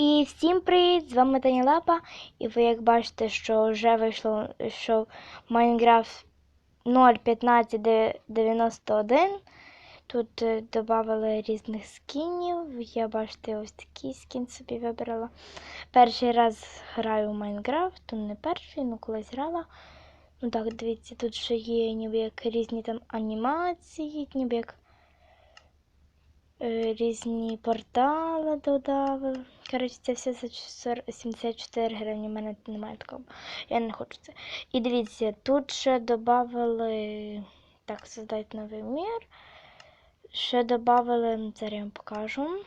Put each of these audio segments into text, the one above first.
І всім привіт! З вами Таня Лапа. І ви як бачите, що вже вийшло що Майнкрафт 0.1591. Тут е, додали різних скінів. Я бачите, ось такий скін собі вибрала. Перший раз граю в Майнкрафт, то не перший, ну колись грала. Ну так, дивіться, тут ще є ніби як різні там анімації, ніби як е, різні портали додали. Коротше, це все за 74 гривні. У мене немає такого. Я не хочу це. І дивіться, тут ще додали. Так, создати новий мір. Ще додали, зараз я вам покажу.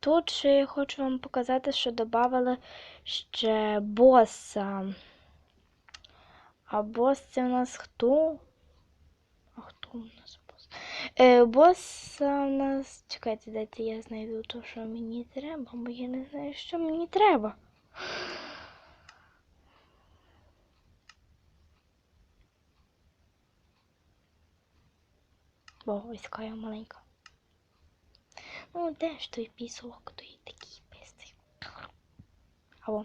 Тут ще я хочу вам показати, що додали ще боса. А бос це у нас хто? А хто у нас бос? Е, бос у нас. Чекайте, дайте я знайду то, що мені треба, бо я не знаю, що мені треба. Бо ось я маленька. Ну, де ж той пісок, той такий писий. Або.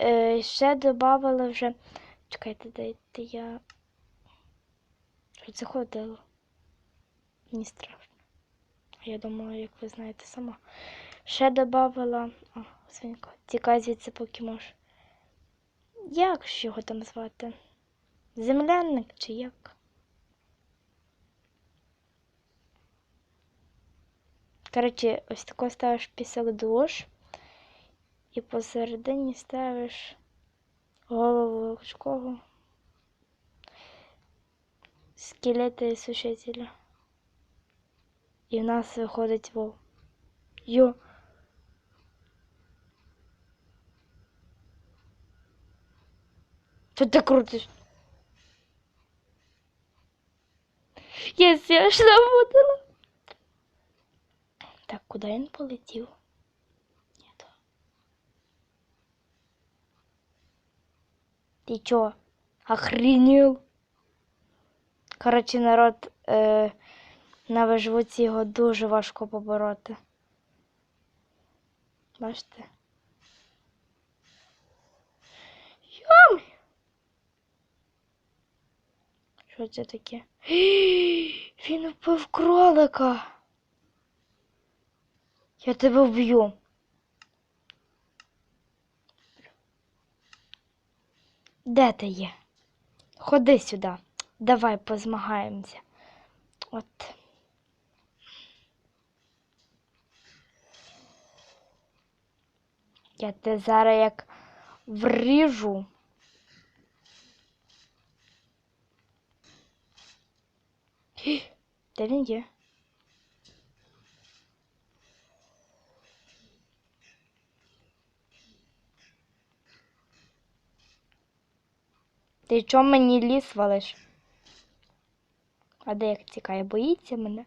Е, ще додавали вже. Чекайте, дайте я. Щось заходило. Мені страшно. Я думала, як ви знаєте сама. Ще додавала. О, свинько. Тікай звідси, поки можеш. Як ж його там звати? Землянник чи як? Коротше, ось тако ставиш пісок душ і посередині ставиш голову скелета і сушителя. І в нас виходить вов. Йо. Що ти крутиш? Єс, я ж замотила. Так, куди він полетів? Ні, то. Ти чо? Охренел? Коротше, народ е, на виживуці його дуже важко побороти. Бачите? Йом! Що це таке? Він вбив кролика. Я тебе вб'ю. Де ти є? Ходи сюди. Давай позмагаємося. От. Я тебе зараз як вріжу. Де він є? Ти чого мені ліс валиш? А де як цікає, боїться мене?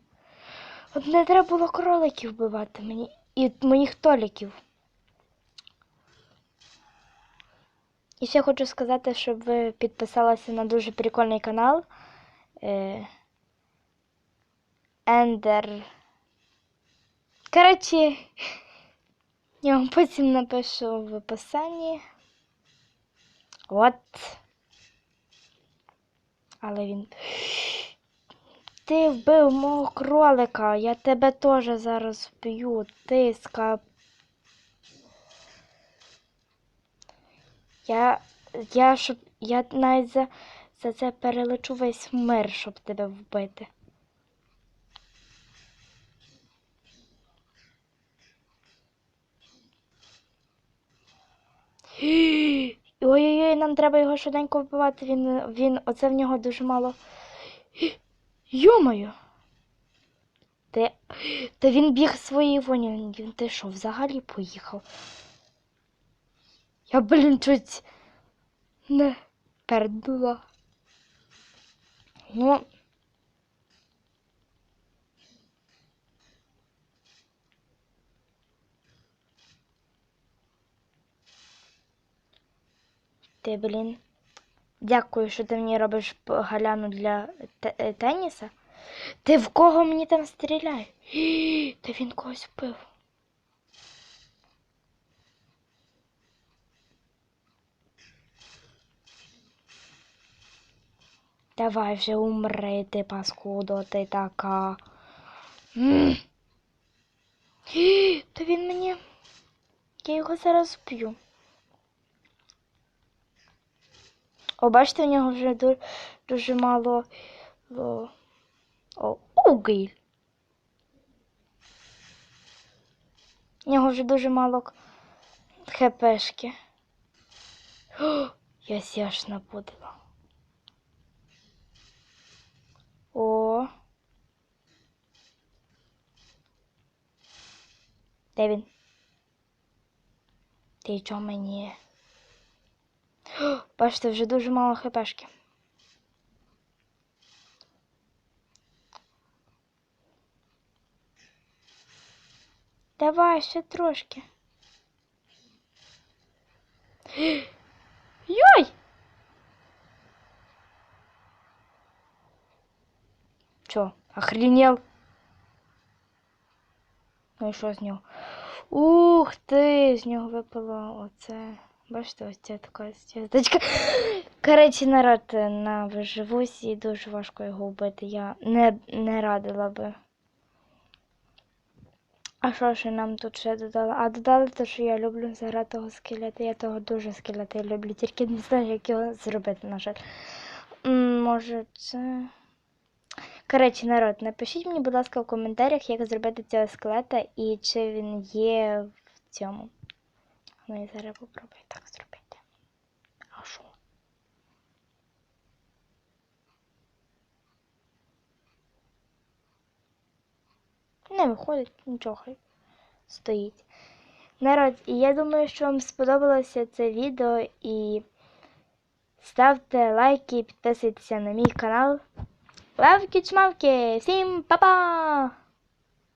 От не треба було кроликів вбивати мені і моїх толіків. І ще хочу сказати, щоб ви підписалися на дуже прикольний канал. Е... Ендер. Коротше, я вам потім напишу в описанні. От. Але він. Ти вбив мого кролика, я тебе теж зараз вб'ю, ти ска. Я. Я щоб. Я навіть за, за це перелечу весь мир, щоб тебе вбити. Нам треба його швиденько вбивати. Він, він, оце в нього дуже мало. Йомаю! Ти, та він біг своєї воні. Він ти що, взагалі поїхав? Я, блін, чуть не пердула. Ну. Ти, блін. Дякую, що ти мені робиш галяну для те- е, теніса. Ти в кого мені там стріляє? Та він когось вбив. Давай вже умри, ти паскудо, ти така. Та він мені. Я його зараз вб'ю. О, у нього вже дуже, мало. О, угіль. У нього вже дуже мало хпшки. Я сяж напудила. О. Де він? Ти чого мені? Бачите, вже дуже мало хпшки. Давай ще трошки. Йой! Чо, охренел? Ну і що з нього? Ух ти! З нього випало оце. Бачите, ось ця така зв'язочка. Коротше, народ е, на виживусь і дуже важко його вбити. Я не, не радила би. А що ж нам тут ще додали? А додали те, що я люблю заграти того скелета. Я того дуже скелета люблю, тільки не знаю, як його зробити, на жаль. Може, це. Коротше, народ, напишіть мені, будь ласка, в коментарях, як зробити цього скелета і чи він є в цьому. Ну, зараз попробую так зробити. А що? Не виходить, нічого стоїть. Народ, і я думаю, що вам сподобалося це відео і ставте лайки, підписуйтеся на мій канал. Лавки чмавки! Всім па-па!